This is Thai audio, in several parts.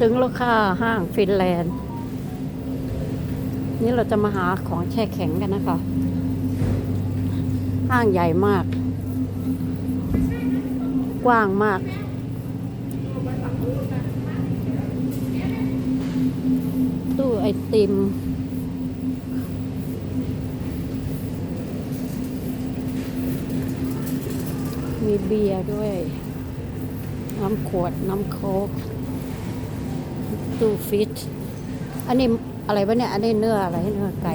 ถึงแล้วค่ะห้างฟินแลนด์ นี่เราจะมาหาของแช่แข็งกันนะคะ ห้างใหญ่มาก กว้างมากตู้ไอติม มีเบียร์ด้วย น้ำขวด น้ำโค้ก ตู้ฟิตอันนี้อะไรวะเนี่ย อันนี้เนื้ออะไรเนื้อไก่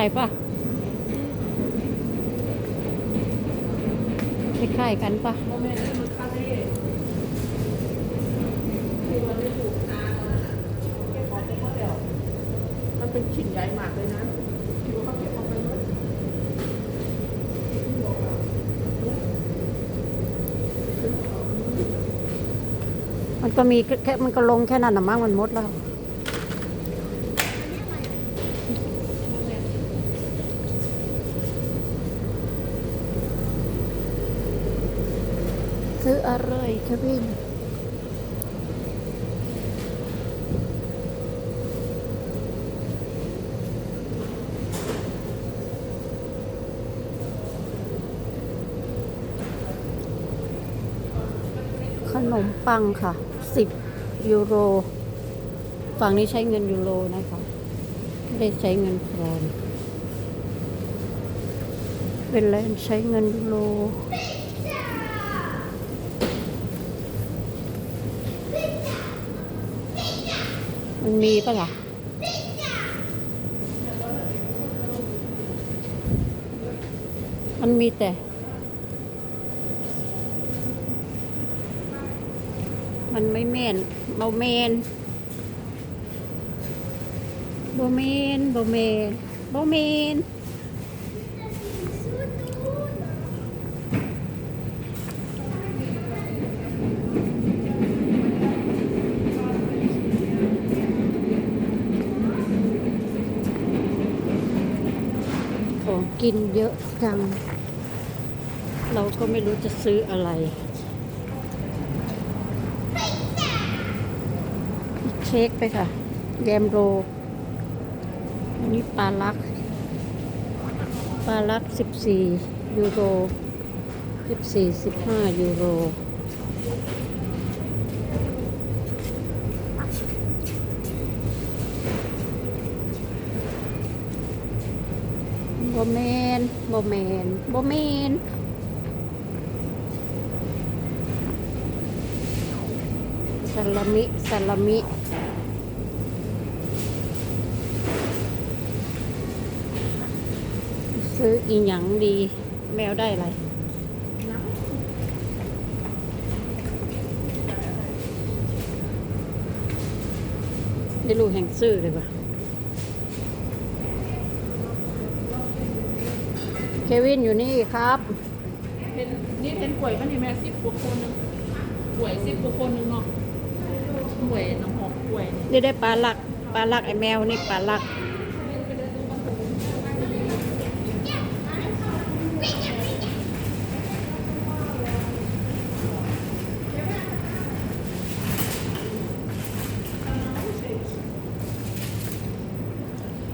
ไทยปะคล้ายๆกันปะมันเป็นชิ้นใหญ่มากเลยนะคิดว่าเขาเก็บเอาไปหมดมันก็มีแค่มันก็ลงแค่นั้นนะมั้งมันหมดแล้ว ซื้ออะไรคะพี่ขนมปังค่ะ 10 ยูโร ฝั่งนี้ใช้เงินยูโรนะคะ ไม่ได้ใช้เงินโครนเป็นแลนใช้เงินยูโร มันมีปะล่ะมันมีแต่ มันไม่เมนเบาเมนบ่เมนบ่เมนบ่เมน กินเยอะจัง เราก็ไม่รู้จะซื้ออะไรเช็คไปค่ะ แยมโรอันนี้ปลาลัก ปลาลักสิบสี่ยูโรสิบสี่สิบห้ายูโร บเมนโบเมนโบเมนซาลามิซาลามิซื้ออีหยังดี แมวได้อะไรได้ลูกแห่งซื้อเลยปะ เควินอยู่นี่ครับ เป็นนี่เป็นป่วยมันนี่แม่สิบกว่าคนนึงป่วยสิบกว่าคนนึงเนาะป่วยน้ำหอมป่วยนี่นี่ได้ปลาลักปลาลักไอแมวนี่ปลาลัก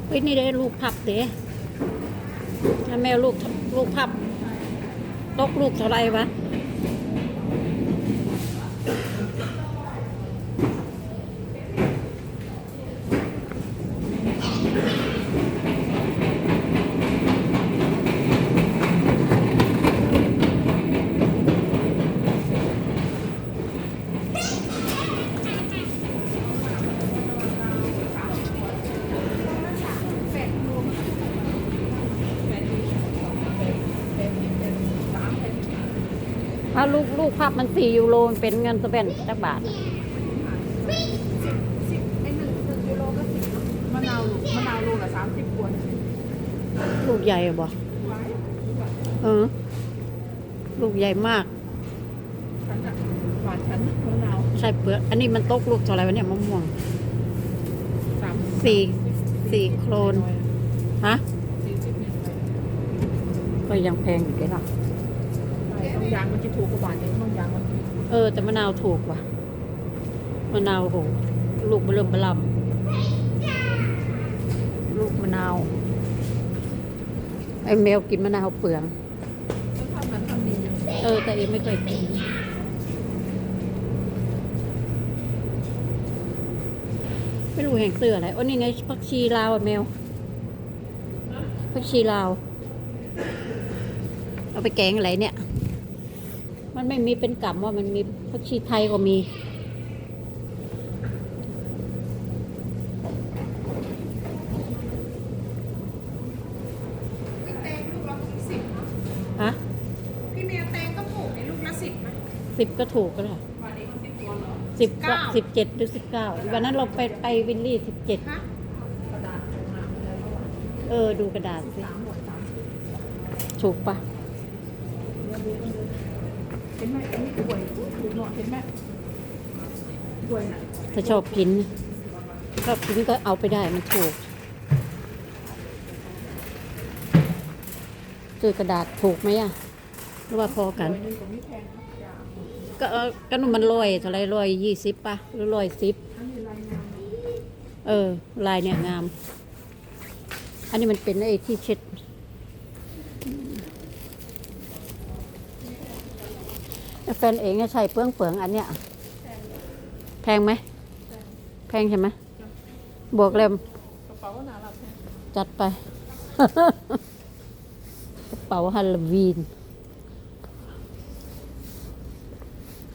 เฮ้ยนี่ได้ลูกพับเด้ แล้แมวลูกลูกพับตกลูกเท่าไรวะ ถ้าลูกลูกพับมันสี่ยูโรมันเป็นเงินสเปนจักบาทสิบไอ้หนึ่งหนึ่งยูโรก็สิบมะนาวลูกมะนาวลูกละสามสิบขวดลูกใหญ่บ่ไว้ดูว่าเออ ลูกใหญ่มาก ฉันอะหวานฉันมะนาวใช่เปลือกอันนี้มันตกลูกเท่าไหร่วะเนี่ยมะม่วงสามสี่สี่โครนฮะสี่สิบเนี่ยไปก็ยังแพงอยู่เลยล่ะบาง ยางมันจะถูกกว่าบาทเองบางยางมันเออ แต่มะนาวถูกว่ะมะนาวโหลูกเบลมเบลำลูกมะนาวไอ้แมวกินมะนาวเปลืองก็ทำนั้นทำนี้อยู่เออ แต่เองไม่เคยกินไม่รู้แห่งเตืออะไรโอ้นี่ไงผักชีลาวอะแมวผักชีลาว เอาไปแกงอะไรเนี่ย ไม่มีเป็นกำว่ามันมีผักชีไทยก็มีแตงลูกละสิบเนาะฮะพี่เมียแตงก็ถูกในลูกละสิบไหมสิบก็ถูกก็ได้บาทเองมันสิบตัวเหรอสิบเก้าสิบเจ็ดหรือสิบเก้าวันนั้นเราไปไปวินลี่สิบเจ็ดฮะกระดาษตรงน้ำแล้วก็ว่าเออ ดูกระดาษสิสามหมวดสามสิบถูกปะ เดี๋ยวดูกันดูเห็ นไหมอันนี้กล้วยถูกหน่อยเห็นไหมกล้วยน่ะถ้าชอบกินชอบกินก็เอาไปได้มันถูกซื้อกระดาษถูกไหมอะหรือว่าพอกัน กล้วยหนึงก็ไม่แพงนะจ้าก็เออก็นุ่มมันลอยเท่าไรลอยยี่สิบปะหรือลอยสิบอันนี้ลายงามเออ ลายเนี่ยงาม อันนี้มันเป็นไอ้ที่เช็ด แฟนเองก็ใช้เปลืองเปลืองๆอันเนี้ยแพงไหมแพงใช่ไหมบวกเล่มกระเป๋าก็น่ารักแท้จัดไป กระเป๋าฮาโลวีน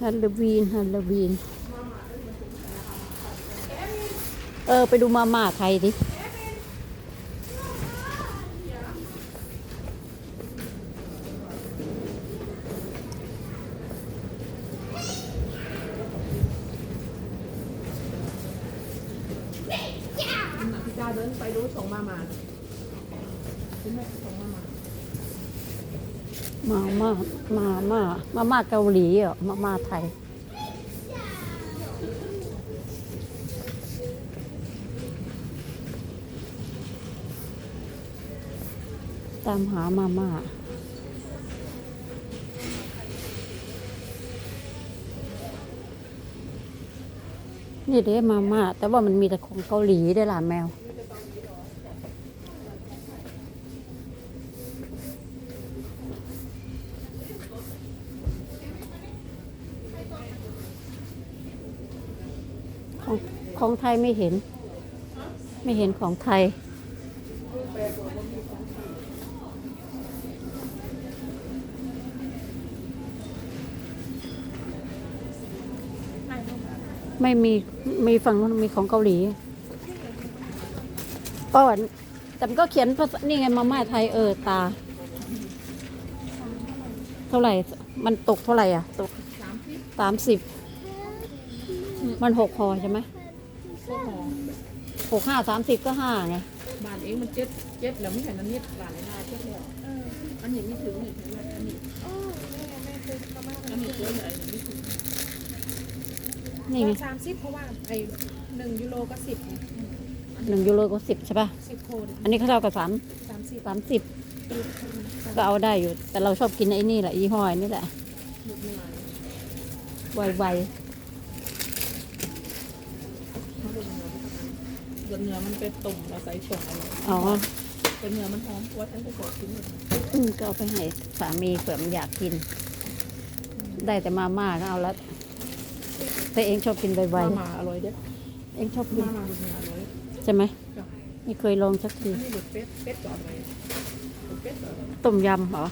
ฮาโลวีนฮาโลวีน เออ ไปดูมาม่าไทยดิ พี่จ้าเดิน ไปดูส่งมามาเห็นไหมมามามาม่ามาม่ามาม่าเกาหลีเหรอมาม่าไทย ตามหามาม่านี่เด้มาม่าแต่ว่ามันมีแต่ของเกาหลีได้ล่ะแมว ของไทยไม่เห็น ไม่เห็นของไทย ไม่มีมีฝั่งนู้นมีของเกาหลีก็แต่มันก็เขียนภาษานี่ไงมาม่าไทยเออตา เท่าไหร่ มันตกเท่าไหร่อะ ตกสามสิบ มันหกห่อใช่ไหม กหอหกห้าสามสิบก็ห้าไงบานเองมันเจ็ดเจ็ดแล้วไม่เห็นอันนี้บานในหน้าเจ็ดแล้วอันนี้ไม่ถึงนี่ถึงแล้วอันนี้โอ้แม่แม่ซื้อมาม่าอันนี้ตัวใหญ่อันนี้ไม่ถึงนี่ไงสามสิบเพราะว่าไอ้หนึ่งยูโรก็สิบหนึ่งยูโรก็สิบใช่ป่ะสิบโคนอันนี้เขาเท่ากับสามสามสิบสามสิบก็เอาได้อยู่ แต่เราชอบกินไอ้นี่แหละยี่ห้อยนี่แหละลูกเนื้อไวเขาดูเนื้อเนื้อมันเป็นตุ่มเราใส่ส่งอะไรๆอ๋อเป็นเนื้อมันหอมกว่าฉันก็กดทิ้งเลยอืมก็เอาไปให้สามีเผื่อมันอยากกิน ได้แต่มาม่าก็เอาแล้วแต่เองชอบกินไวมามาอร่อยเด้อๆเองชอบกินมามาลูกเนื้ออร่อยใช่ไหมจ้ะไม่เคยลองสักทีอันนี้หลุดเป็ดเป็ดก่อนเลยหลุดเป็ดก่อนเลยต้มยำเหรออ